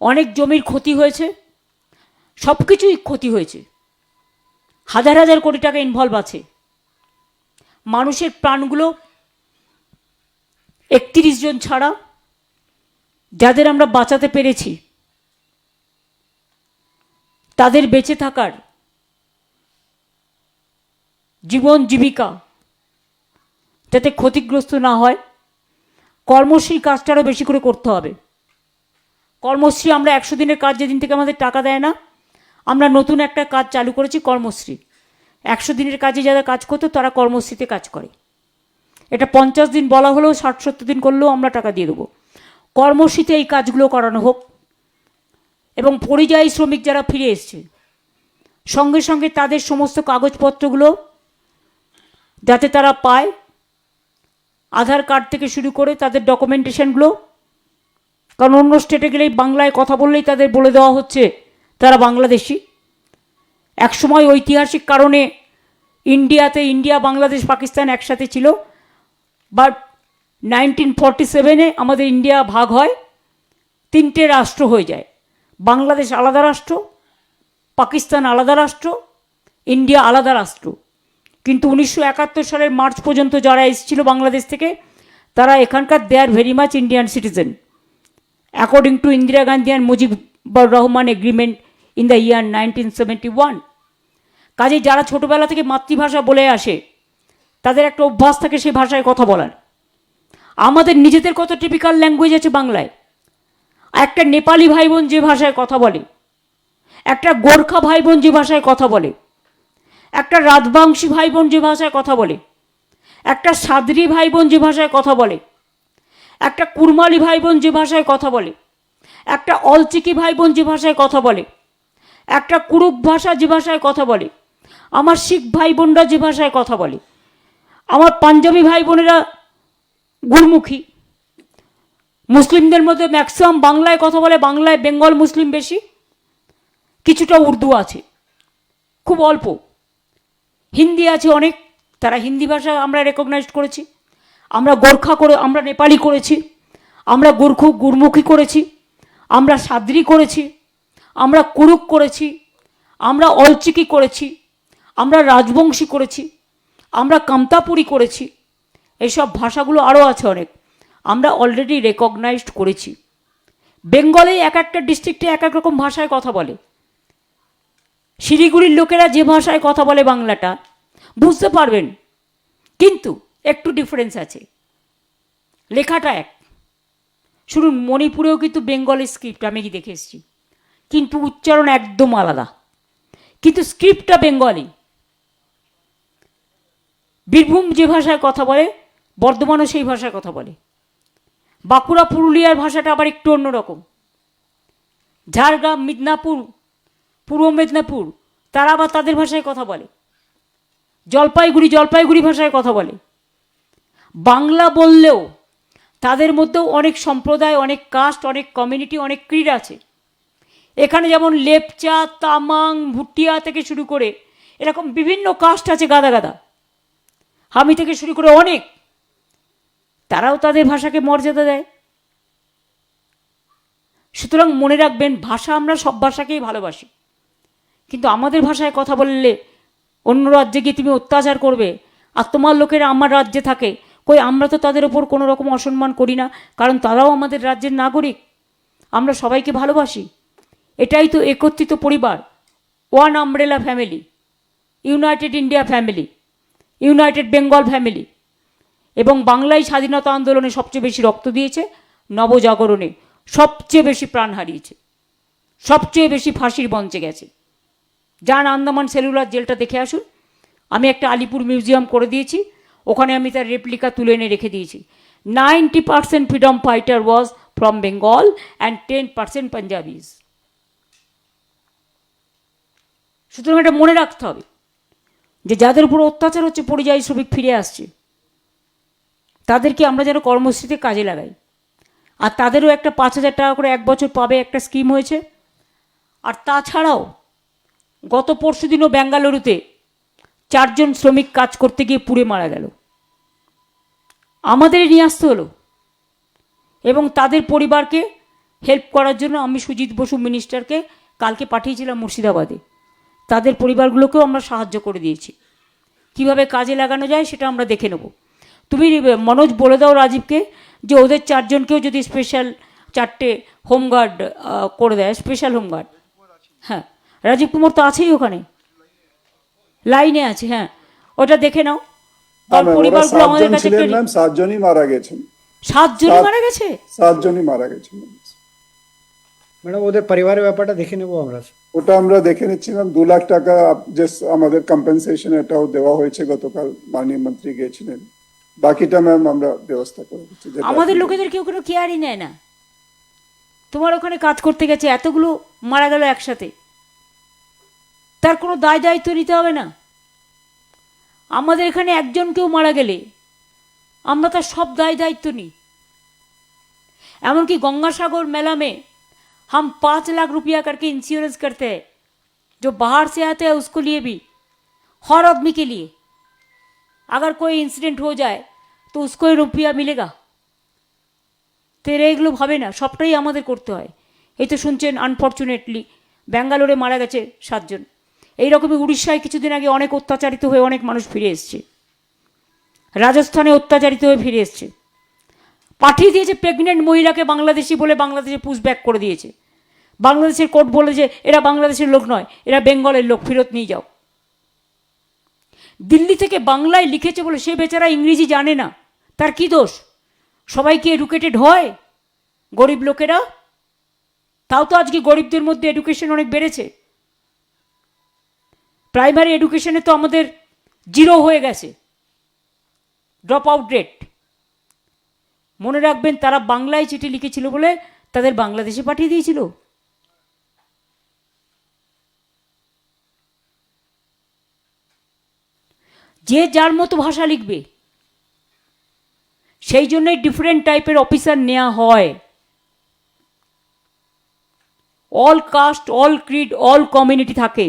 অনেক জমির ক্ষতি হয়েছে, সব কিছুই ক্ষতি হয়েছে। হাজার হাজার কোটি টাকা ইনভলভ আছে। মানুষের প্রাণগুলো একত্রিশ জন ছাড়া যাদের আমরা বাঁচাতে পেরেছি, তাদের বেঁচে থাকার জীবন জীবিকা যাতে ক্ষতিগ্রস্ত না হয় কর্মশ্রী কাজটা আরও বেশি করে করতে হবে। কর্মশ্রী আমরা একশো দিনের কাজ যেদিন থেকে আমাদের টাকা দেয় না, আমরা নতুন একটা কাজ চালু করেছি কর্মশ্রী। একশো দিনের কাজে যারা কাজ করতো তারা কর্মশ্রীতে কাজ করে। এটা পঞ্চাশ দিন বলা হলেও ষাট সত্তর দিন করলেও আমরা টাকা দিয়ে দেবো। কর্মশ্রীতে এই কাজগুলো করানো হোক এবং পরিযায়ী শ্রমিক যারা ফিরে এসছে, সঙ্গে সঙ্গে তাদের সমস্ত কাগজপত্রগুলো যাতে তারা পায়, আধার কার্ড থেকে শুরু করে তাদের ডকুমেন্টেশনগুলো কারণ অন্য স্টেটে গেলেই বাংলায় কথা বললেই তাদের বলে দেওয়া হচ্ছে, তারা বাংলাদেশি। একসময় ঐতিহাসিক কারণে ইন্ডিয়াতে ইন্ডিয়া, বাংলাদেশ, পাকিস্তান একসাথে ছিল বাট নাইনটিন ফর্টি সেভেনে আমাদের ইন্ডিয়া ভাগ হয়, তিনটে রাষ্ট্র হয়ে যায়। বাংলাদেশ আলাদা রাষ্ট্র, পাকিস্তান আলাদা রাষ্ট্র, ইন্ডিয়া আলাদা রাষ্ট্র। কিন্তু উনিশশো একাত্তর সালের মার্চ পর্যন্ত যারা এসেছিল বাংলাদেশ থেকে, তারা এখানকার they are very much Indian citizen according to Indira Gandhi and Mujibur Rahman agreement in the year nineteen seventy one কাজে যারা ছোটোবেলা থেকে মাতৃভাষা বলে আসে, তাদের একটা অভ্যাস থাকে সেই ভাষায় কথা বলার। আমাদের নিজেদের কত টিপিক্যাল ল্যাঙ্গুয়েজ আছে বাংলায়? একটা নেপালি ভাই বোন যে ভাষায় কথা বলে, একটা গোর্খা ভাই বোন যে ভাষায় কথা বলে, একটা রাজবংশী ভাই বোন যে ভাষায় কথা বলে, একটা সাদরি ভাই বোন যে ভাষায় কথা বলে একটা কুরমালি ভাই বোন যে ভাষায় কথা বলে, একটা অলচিকি ভাই বোন যে ভাষায় কথা বলে, একটা কুরুপ ভাষা যে ভাষায় কথা বলে, আমার শিখ ভাই বোনরা যে ভাষায় কথা বলে, আমার পাঞ্জাবি ভাই বোনেরা গুরমুখী। মুসলিমদের মধ্যে ম্যাক্সিমাম বাংলায় কথা বলে, বাংলায় বেঙ্গল মুসলিম বেশি, কিছুটা উর্দু আছে, খুব অল্প। হিন্দি আছে অনেক, তারা হিন্দি ভাষা আমরা রেকগনাইজ করেছি। আমরা গোর্খা করে, আমরা নেপালি করেছি, আমরা গোর্খু গুরমুখী করেছি, আমরা সাদ্রি করেছি, আমরা কুরুক করেছি, আমরা অলচিকি করেছি, আমরা রাজবংশী করেছি, আমরা কামতাপুরি করেছি এইসব ভাষাগুলো আরও আছে অনেক। আমরা অলরেডি রেকগনাইজড করেছি। বেঙ্গলে এক একটা ডিস্ট্রিক্টে এক এক রকম ভাষায় কথা বলে। শিলিগুড়ির লোকেরা যে ভাষায় কথা বলে বাংলাটা, বুঝতে পারবেন। কিন্তু একটু ডিফারেন্স আছে। লেখাটা এক। শুনুন, মণিপুরেও কিন্তু বেঙ্গলের স্ক্রিপ্ট আমি কি দেখে এসেছি। কিন্তু উচ্চারণ একদম আলাদা। কিন্তু স্ক্রিপ্টটা বেঙ্গলি বীরভূম যে ভাষায় কথা বলে, বর্ধমানও সেই ভাষায় কথা বলে। বাঁকুড়া, পুরুলিয়ার ভাষাটা আবার একটু অন্যরকম। ঝাড়গ্রাম, মিদনাপুর, পূর্ব মেদিনীপুর, তারা আবার তাদের ভাষায় কথা বলে। জলপাইগুড়ি জলপাইগুড়ি ভাষায় কথা বলে। বাংলা বললেও তাদের মধ্যেও অনেক সম্প্রদায়, অনেক কাস্ট অনেক কমিউনিটি অনেক ক্রীড় আছে। এখানে যেমন লেপচা, তামাং, ভুটিয়া থেকে শুরু করে এরকম বিভিন্ন কাস্ট আছে গাদা গাদা। হামি থেকে শুরু করে অনেক। তারাও তাদের ভাষাকে মর্যাদা দেয়। সুতরাং মনে রাখবেন, ভাষা আমরা সব ভাষাকেই ভালোবাসি। কিন্তু আমাদের ভাষায় কথা বললে অন্য রাজ্যে গিয়ে তুমি অত্যাচার করবে আর তোমার লোকেরা আমার রাজ্যে থাকে কই, আমরা তো তাদের ওপর কোনো রকম অসম্মান করি না, কারণ তারাও আমাদের রাজ্যের নাগরিক। আমরা সবাইকে ভালোবাসি। এটাই তো একত্রিত পরিবার one umbrella family united India family united Bengal family এবং বাংলায় স্বাধীনতা আন্দোলনে সবচেয়ে বেশি রক্ত দিয়েছে নবজাগরণে, সবচেয়ে বেশি প্রাণ হারিয়েছে, সবচেয়ে বেশি ফাঁসির মঞ্চে গেছে। যান আন্দামান সেলুলার জেলটা দেখে আসুন। আমি একটা আলিপুর মিউজিয়াম করে দিয়েছি। ওখানে আমি তার রেপ্লিকা তুলে এনে রেখে দিয়েছি। Ninety percent freedom fighter was from Bengal and ten percent Punjabis সুতরাং এটা মনে রাখতে হবে যে যাদের উপর অত্যাচার হচ্ছে, পরিযায়ী শ্রমিক ফিরে আসছে, তাদেরকে আমরা যেন কর্মসূচিতে কাজে লাগাই। আর তাদেরও একটা পাঁচ হাজার টাকা করে এক বছর পাবে একটা স্কিম হয়েছে। আর তাছাড়াও গত পরশু দিনও বেঙ্গালুরুতে চারজন শ্রমিক কাজ করতে গিয়ে পুড়ে মারা গেল। আমাদের নিয়ে আসতে হলো এবং তাদের পরিবারকে হেল্প করার জন্য আমি সুজিত বসু মিনিস্টারকে কালকে পাঠিয়েছিলাম মুর্শিদাবাদে। তাদের পরিবারগুলোকেও আমরা সাহায্য করে দিয়েছি। কীভাবে কাজে লাগানো যায় সেটা আমরা দেখে নেব। তুমি মনোজ বলে দাও রাজীবকে যে ওদের চারজনকেও যদি স্পেশাল চারটে হোমগার্ড করে দেয় স্পেশাল হোমগার্ড। হ্যাঁ রাজীব কুমার তো আছেই ওখানে। লাইনে আছে হ্যাঁ। ওটা দেখে নাও। হ্যাঁ আর ম্যাম, পরিবারগুলো আমাদের কাছে ছিলেন ম্যাম সাতজনই মারা গেছেন। সাতজন সাত- মারা গেছে? সাতজনই মারা গেছেন। ম্যাডাম ওদের পরিবারের ব্যাপারটা দেখে নেব আমরা। ওটা আমরা দেখে নিচ্ছি ম্যাম দু লাখ টাকা যে আমাদের কম্পেনসেশন এটাও দেওয়া হয়েছে গতকাল মাননীয় মন্ত্রী গিয়েছিলেন। বাকিটা ম্যাম আমরা ব্যবস্থা করে দিচ্ছি আমাদের লোকেদের কেউ কোনো কেয়ারই নেয় না। তোমার ওখানে কাজ করতে গেছে এতগুলো মারা গেল একসাথে। তার কোনো দায় দায়িত্ব নিতে হবে না আমাদের এখানে একজন কেউ মারা গেলে আমরা তার সব দায় দায়িত্ব নিই एमनकी गंगासागर मेला में हम पाँच लाख रुपया करके इंश्योरेंस करते हैं जो बाहर से आते हैं उसको लिए भी हर आदमी के लिए अगर कोई इंसिडेंट हो जाए तो उसको ही रुपया मिलेगा তো এরা এগুলো ভাবে না সবটাই আমাদের করতে হয় এই তো শুনছেন আনফর্চুনেটলি ব্যাঙ্গালোরে মারা গেছে সাতজন এইরকমই উড়িষ্যায় কিছুদিন আগে অনেক অত্যাচারিত হয়ে অনেক মানুষ ফিরে এসছে। রাজস্থানে অত্যাচারিত হয়ে ফিরে এসছে। পাঠিয়ে দিয়েছে প্রেগনেন্ট মহিলাকে বাংলাদেশি বলে বাংলাদেশে পুশব্যাক করে দিয়েছে। বাংলাদেশের কোর্ট বলে যে, এরা বাংলাদেশের লোক নয়, এরা বেঙ্গলের লোক, ফেরত নিয়ে যাও। দিল্লি থেকে বাংলায় লিখেছে বলে সে বেচারা ইংরেজি জানে না। তার কি দোষ? সবাই কি এডুকেটেড হয়? গরিব লোকেরা? তাও তো আজকে গরিবদের মধ্যে এডুকেশন অনেক বেড়েছে। প্রাইমারি এডুকেশনে তো আমাদের জিরো হয়ে গেছে। ড্রপ আউট রেট মনে রাখবেন, তারা বাংলায় চিঠি লিখেছিল বলে তাদের বাংলাদেশে পাঠিয়ে দিয়েছিল। যে যার মতো ভাষা লিখবে, সেই জন্যই ডিফারেন্ট টাইপের অফিসার নেওয়া হয়। All caste all creed all community থাকে।